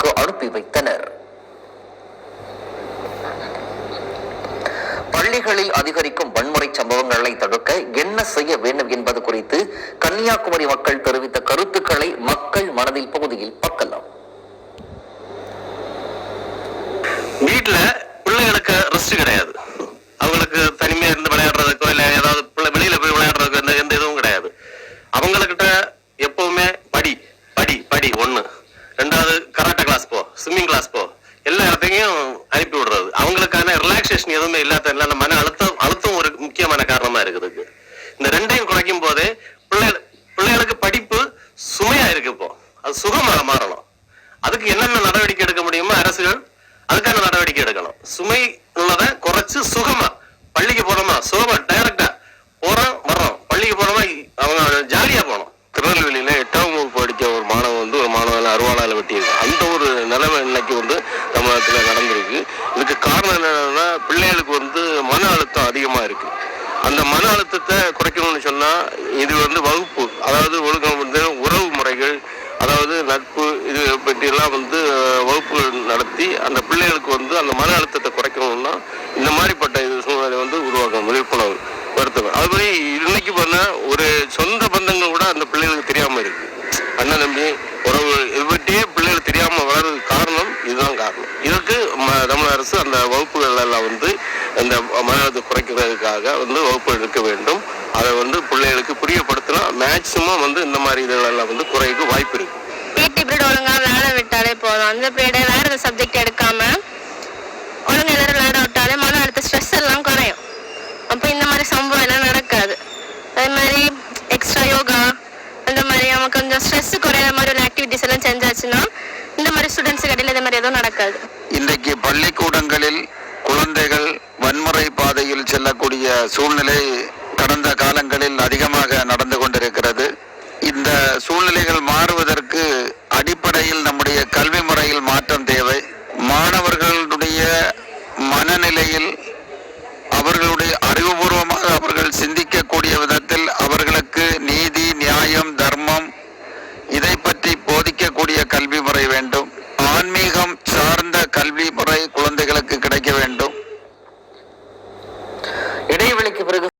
அவருக்கு அனுப்பி வைத்தனர். பள்ளிகளில் அதிகரிக்கும் வன்முறை சம்பவங்களை தடுக்க என்ன செய்ய வேண்டும் என்பது குறித்து கன்னியாகுமரி மக்கள் தெரிவித்த கருத்துக்களை மக்கள் மனதில் பகுதியில் பார்க்கலாம் ரெண்டாவது கராட்டே கிளாஸ் போ ஸ்விம்மிங் கிளாஸ் போ. எல்லா இடத்தையும் அனுப்பி விடுறது. அவங்களுக்கான ரிலாக்ஸேஷன் எதுவுமே இல்லாத இல்லாத மன அழுத்தம் அழுத்தம் ஒரு முக்கியமான காரணமா இருக்குது இந்த ரெண்டையும் குறைக்கும் போதே பிள்ளைகள் பிள்ளைகளுக்கு படிப்பு சுமையா இருக்கு இப்போ. அது சுகமாக மாறணும். அதுக்கு என்னென்ன நடவடிக்கை எடுக்க முடியுமோ அரசுகள் அதுக்கான நடவடிக்கை எடுக்கணும். சுமை உள்ளதை குறைச்சு சுகமா பள்ளிக்கு போறோமா சுகமா அருவாளால வெட்டியிருக்கு அந்த ஒரு நிலைமை இன்னைக்கு வந்து தமிழகத்தில் நடந்திருக்கு. இதுக்கு காரணம் என்னன்னா பிள்ளைகளுக்கு வந்து மன அழுத்தம் அதிகமாக இருக்குது அந்த மன அழுத்தத்தை குறைக்கணும்னு சொன்னால் இது வந்து வகுப்பு. அதாவது ஒழுங்கம் வந்து உறவு முறைகள் அதாவது நட்பு இது பற்றியெல்லாம் வந்து வகுப்புகள் நடத்தி அந்த பிள்ளைகளுக்கு வந்து அந்த மன அழுத்தத்தை குறைக்கணும்னா இந்த மாதிரிப்பட்ட இது சூழ்நிலை வந்து உருவாக்கணும் விழிப்புணர்வு. வருத்தம் அதுபடி இன்னைக்கு பண்ண ஒரு சொந்த பந்தங்கள் கூட அந்த பிள்ளைகளுக்கு தெரியாம இருக்கு அண்ணன் தம்பி உறவு இது பிள்ளைகள் தெரியாம வளர்றதுக்கு காரணம் இதுதான் காரணம். இதற்கு ம- தமிழக அரசு அந்த வகுப்புகள் எல்லாம் வந்து அந்த மன குறைக்கிறதுக்காக வந்து வகுப்புகள் இருக்க வேண்டும். அதை வந்து பிள்ளைகளுக்கு புரியப்படுத்தினா மேக்சிமம் வந்து இந்த மாதிரி இதெல்லாம் வந்து குறைக்க வாய்ப்பு இருக்கு. பிடி பீரியட் ஒழுங்காக வேலை விட்டாலே போதும். அந்த பீரியடை வேற சப்ஜெக்ட் எடுக்காம ஒழுங்கா எல்லாரும் விளையாட விட்டாலே மன அழுத்த ஸ்ட்ரெஸ் எல்லாம் குறையும் அப்போ இந்த மாதிரி சம்பவம் எல்லாம் நடக்காது அதே மாதிரி எக்ஸ்ட்ரா யோகா அந்த மாதிரி அவங்க கொஞ்சம் ஸ்ட்ரெஸ் குறையிற மாதிரி உள்ள ஆக்டிவிட்டிஸ் எல்லாம் செஞ்சாச்சுன்னா இந்த மாதிரி ஸ்டூடெண்ட்ஸுக்கு இடையில இந்த மாதிரி எதுவும் நடக்காது. இன்றைக்கு பள்ளிக்கூடங்களில் குழந்தைகள் வன்முறை பாதையில் செல்லக்கூடிய சூழ்நிலை கடந்த காலங்களில் அதிகமாக நடந்து கொண்டிருக்கிறது. இந்த சூழ்நிலைகள் மாறுவதற்கு அடிப்படையில் நம்முடைய கல்வி முறையில் மாற்றம் தேவை. மாணவர்களுடைய மனநிலையில் கல்வி முறை வேண்டும். ஆன்மீகம் சார்ந்த கல்வி முறை குழந்தைகளுக்கு கிடைக்க வேண்டும்.